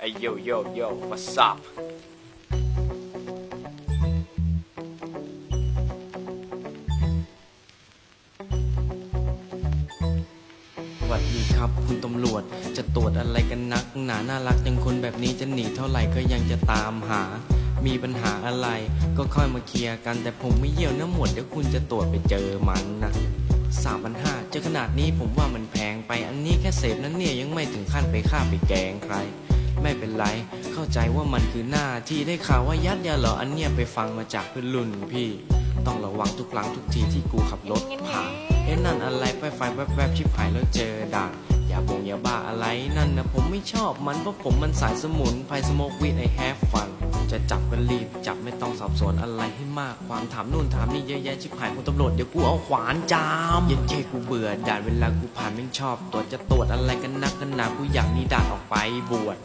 Hey yo yo yo what's up สวัสดีครับคุณตำรวจจะตรวจอะไรกันนัก หนาน่ารักจังคนแบบนี้จะหนีเท่าไหร่ก็ยังจะตามหา มีปัญหาอะไรก็ค่อยมาเคลียร์กันแต่ผมไม่เยี่ยวน้ำหมดเดี๋ยวคุณจะตรวจไปเจอมันนะ สามพันห้าเจอขนาดนี้ผมว่ามันแพงไปอันนี้แค่เสพนั้นเนี่ยยังไม่ถึงขั้นไปฆ่าไปแกล้งใคร ไม่เป็นไร เข้าใจว่ามันคือหน้าที่ได้ข่าวว่ายัดยาเหรออันเนี้ยไปฟังมาจากเพื่อนรุ่นพี่ ต้องระวังทุกครั้งทุกทีที่กูขับรถผ่านเอ๊ะนั่นอะไรไฟไฟแวบแวบๆชิบหายแล้วเจอด่านอย่าบงอย่าบ้าอะไรนั่นนะผมไม่ชอบมันเพราะผมมันสายสมุนไพสโมกวิดไอแฮฟฟัน จะจับก็รีบ จับไม่ต้องสอบสวนอะไรให้มากความถามนู่นถามนี่เยอะแยะชิบหายคุณตำรวจเดี๋ยวกูเอาขวานจามเย็นเคกูเบื่อด่านเวลากูผ่านไม่ชอบตรวจจะตรวจอะไรกันนักกันหนากูอยากหนีด่านออกไปบวช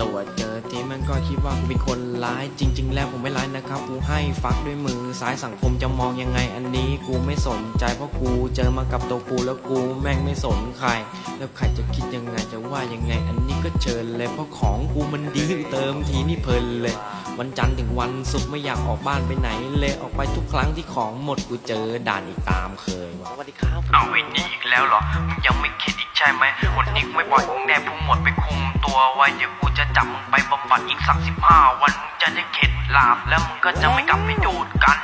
ตรวจเจอทีมันก็คิดว่ากูเป็นคนร้ายจริง ๆ แล้วผมไม่ร้ายนะครับกูให้ฟักด้วยมือซ้ายสังคมจะมองยังไงอันนี้กูไม่สนใจเพราะกูเจอมากับตัวกูแล้วกูแม่งไม่สนใคร แล้วใครจะคิดยังไงจะว่ายังไงอันนี้ก็เชิญเลยเพราะของกูมันดีเติมทีนี่เพลินเลย วันจันทร์ถึงวันศุกร์ไม่อยากออกบ้านไปไหน เลยออกไปทุกครั้งที่ของหมดกูเจอด่านอีกตามเคยว่ะสวัสดีครับเอาเวนี่อีกแล้วเหรอมึงยังไม่คิดอีกใช่ไหมวันนี้กูไม่ปล่อยมึงแน่พุ่งหมดไปคุมตัวไว้เดี๋ยวกูจะจับมึงไปบำบัดอีกสักสิบห้าวันมึงจะได้เข็ดหลาบแล้วมึงก็จะไม่กลับไปดูดกัน